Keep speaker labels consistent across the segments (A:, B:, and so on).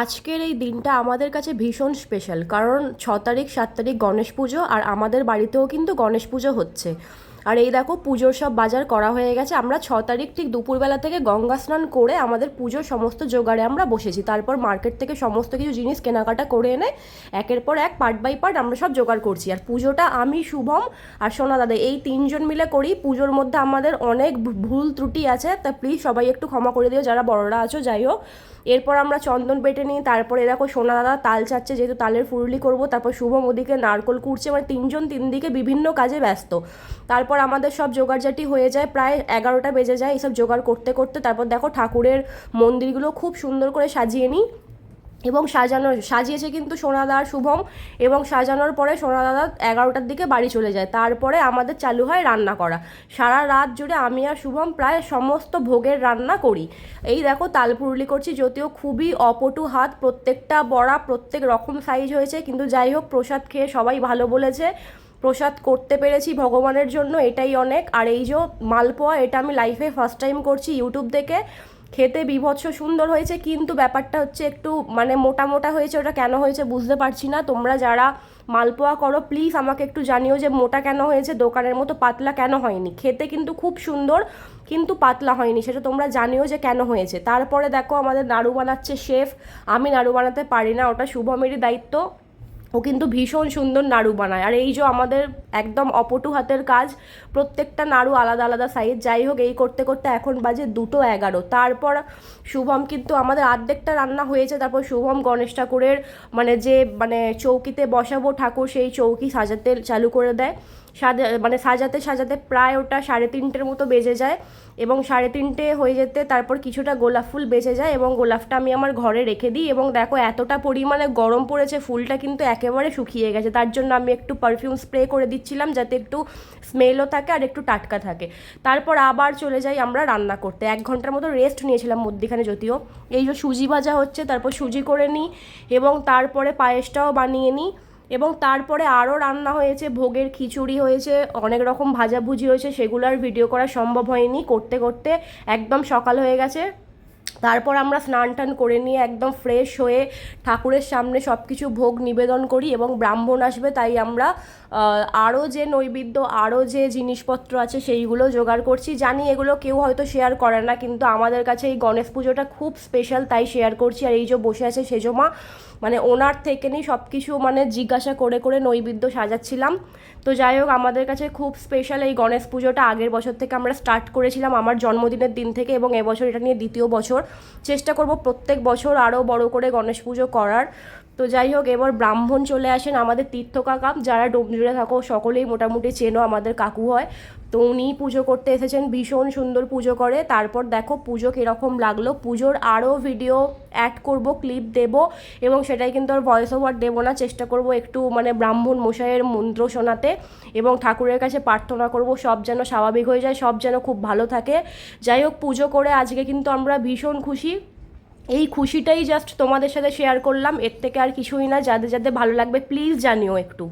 A: আজকের এই দিনটা আমাদের কাছে ভীষণ স্পেশাল কারণ ছ তারিখ, সাত তারিখ গণেশ পুজো আর আমাদের বাড়িতেও কিন্তু গণেশ পুজো হচ্ছে। আর এই দেখো পুজোর সব বাজার করা হয়ে গেছে। আমরা ছ তারিখ ঠিক দুপুরবেলা থেকে গঙ্গা স্নান করে আমাদের পুজোর সমস্ত জোগাড়ে আমরা বসেছি। তারপর মার্কেট থেকে সমস্ত কিছু জিনিস কেনাকাটা করে এনে একের পর এক পার্ট বাই পার্ট আমরা সব জোগাড় করছি। আর পুজোটা আমি, শুভম আর সোনা দাদা, এই তিনজন মিলে করি। পুজোর মধ্যে আমাদের অনেক ভুল ত্রুটি আছে, তা প্লিজ সবাই একটু ক্ষমা করে দিও, যারা বড়রা আছো, যাই হোক। এরপর আমরা চন্দন বেটে নিই, তারপরে দেখো সোনা দাদা তাল চাচ্ছে, যেহেতু তালের ফুরুলি করব, তারপর শুভম ওদিকে নারকল কুড়ছে মানে তিনজন তিন দিকে বিভিন্ন কাজে ব্যস্ত। তারপর আমাদের সব জোগাড়জাটি হয়ে যায়, প্রায় এগারোটা বেজে যায় এইসব জোগাড় করতে করতে। তারপর দেখো ঠাকুরের মন্দিরগুলো খুব সুন্দর করে সাজিয়ে নিই এবং সাজানো, সাজিয়েছে কিন্তু সোনাদা আর শুভম এবং সাজানোর পরে সোনাদাদা এগারোটার দিকে বাড়ি চলে যায়। তারপরে আমাদের চালু হয় রান্না করা। সারা রাত জুড়ে আমি আর শুভম প্রায় সমস্ত ভোগের রান্না করি। এই দেখো তালপুরুলি করছি যদিও খুবই অপটু হাত, প্রত্যেকটা বড়া প্রত্যেক রকম সাইজ হয়েছে, কিন্তু যাই হোক প্রসাদ খেয়ে সবাই ভালো বলেছে। প্রসাদ করতে পেরেছি ভগবানের জন্য, এটাই অনেক। আর এই যে মালপোয়া, এটা আমি লাইফে ফার্স্ট টাইম করছি ইউটিউব দেখে। খেতে বিভৎস সুন্দর হয়েছে, কিন্তু ব্যাপারটা হচ্ছে একটু মানে মোটা মোটা হয়েছে, ওটা কেন হয়েছে বুঝতে পারছি না। তোমরা যারা মালপোয়া করো প্লিজ আমাকে একটু জানিও যে মোটা কেন হয়েছে, দোকানের মতো পাতলা কেন হয়নি। খেতে কিন্তু খুব সুন্দর, কিন্তু পাতলা হয়নি, সেটা তোমরা জানিও যে কেন হয়েছে। তারপরে দেখো আমাদের নাড়ু বানাচ্ছে শেফ আমি নাড়ু বানাতে পারি না, ওটা শুভমেরই দায়িত্ব। ও কিন্তু ভীষণ সুন্দর নাড়ু বানায়। আর এই যে আমাদের একদম অপটু হাতের কাজ, প্রত্যেকটা নাড়ু আলাদা আলাদা সাইজ যাই হোক এই করতে করতে এখন বাজে দুটো এগারো। তারপর শুভম কিন্তু আমাদের আর্ধেকটা রান্না হয়েছে, তারপর শুভম গণেশ ঠাকুরের মানে যে মানে চৌকিতে বসাবো ঠাকুর, সেই চৌকি সাজাতে চালু করে দেয়। সাজা মানে সাজাতে সাজাতে প্রায় ওটা সাড়ে তিনটের মতো বেজে যায় এবং সাড়ে তিনটে হয়ে যেতে তারপর কিছুটা গোলাপ ফুল বেঁচে যায় এবং গোলাপটা আমি আমার ঘরে রেখে দিই এবং দেখো এতটা পরিমাণে গরম পড়েছে, ফুলটা কিন্তু একেবারে শুকিয়ে গেছে। তার জন্য আমি একটু পারফিউম স্প্রে করে দিচ্ছিলাম যাতে একটু স্মেলও থাকে আর একটু টাটকা থাকে। তারপর আবার চলে যাই আমরা রান্না করতে। এক ঘণ্টার মতো রেস্ট নিয়েছিলাম মধ্যিখানে যদিও। এই যে সুজি ভাজা হচ্ছে, তারপর সুজি করে নিই এবং তারপরে পায়েসটাও বানিয়ে নিই। এবং তারপরে আরও রান্না হয়েছে, ভোগের খিচুড়ি হয়েছে, অনেক রকম ভাজাভুজি হয়েছে, সেগুলো আর ভিডিও করা সম্ভব হয়নি। করতে করতে একদম সকাল হয়ে গেছে। তারপর আমরা স্নান টান করে নিয়ে একদম ফ্রেশ হয়ে ঠাকুরের সামনে সব কিছু ভোগ নিবেদন করি এবং ব্রাহ্মণ আসবে, তাই আমরা আরও যে নৈবেদ্য, আরও যে জিনিসপত্র আছে সেইগুলো জোগাড় করছি। জানি এগুলো কেউ হয়তো শেয়ার করে না, কিন্তু আমাদের কাছে এই গণেশ পুজোটা খুব স্পেশাল তাই শেয়ার করছি। আর এই যে বসে আছে সেজমা মানে ওনার থেকে নিয়ে সব কিছু মানে জিজ্ঞাসা করে করে নৈবেদ্য সাজাচ্ছিলাম। তো যাই হোক, আমাদের কাছে খুব স্পেশাল এই গণেশ পুজোটা। আগের বছর থেকে আমরা স্টার্ট করেছিলাম আমার জন্মদিনের দিন থেকে এবং এবছর এটা নিয়ে দ্বিতীয় বছর। চেষ্টা করব প্রত্যেক বছর আরও বড় করে গণেশ পুজো করার। তো যাই হোক, এবার ব্রাহ্মণ চলে আসেন আমাদের তীর্থ কাকা যারা ডোমজুড়ে থাকো, সকলেই মোটামুটি চেনো আমাদের কাকু হয়। তো উনি পুজো করতে এসেছেন, ভীষণ সুন্দর পুজো করে। তারপর দেখো পুজো কীরকম লাগল। পুজোর আরও ভিডিও অ্যাড করব ক্লিপ দেব এবং সেটাই কিন্তু আর ভয়েস ওভার দেবো না। চেষ্টা করব একটু মানে ব্রাহ্মণ মশাইয়ের মন্ত্র শোনাতে এবং ঠাকুরের কাছে প্রার্থনা করব, সব যেন স্বাভাবিক হয়ে যায়, সব যেন খুব ভালো থাকে। যাই হোক, পুজো করে আজকে কিন্তু আমরা ভীষণ খুশি। এই খুশিটাই জাস্ট তোমাদের সাথে শেয়ার করলাম। এর থেকে আর কিছুই না। যাদের যাদের ভালো লাগবে প্লিজ জানিও একটু।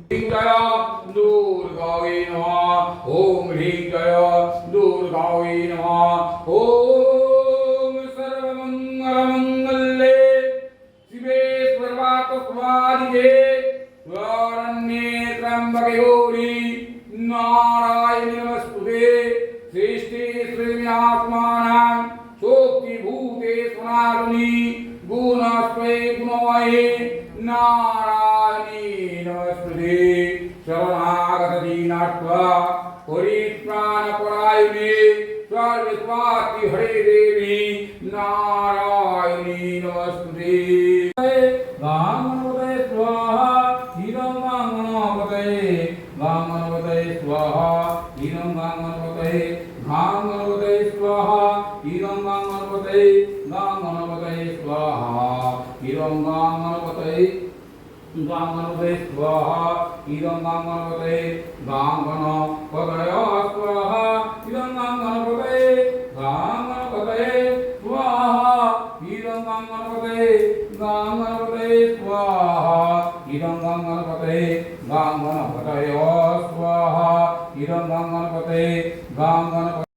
B: ওম হ্রিঙ্গয় দুর্গায় হরে দেবী নারায়ণী নমস্তুতে গাঙ্গনপতে স্বাহা হিরং গাঙ্গনপতে গাঙ্গনপতে স্বাহা হিরং গাঙ্গনপতে গাঙ্গনপতে স্বাহা হিরং গাঙ্গনপতে গাঙ্গনপতে স্বাহা হিরং গাঙ্গনপতে গাঙ্গনপতে স্বাহা হিরং গাঙ্গনপতে গাঙ্গনপতয় স্বাহা হিরং গাঙ্গনপতে গাঙ্গনপতে স্বাহা হিরং গাঙ্গনপতে গাঙ্গনপতে স্বাহা হিরং গাঙ্গনপতে গাঙ্গনপতয় স্বাহা হিরং গাঙ্গনপতে গাঙ্গনপতে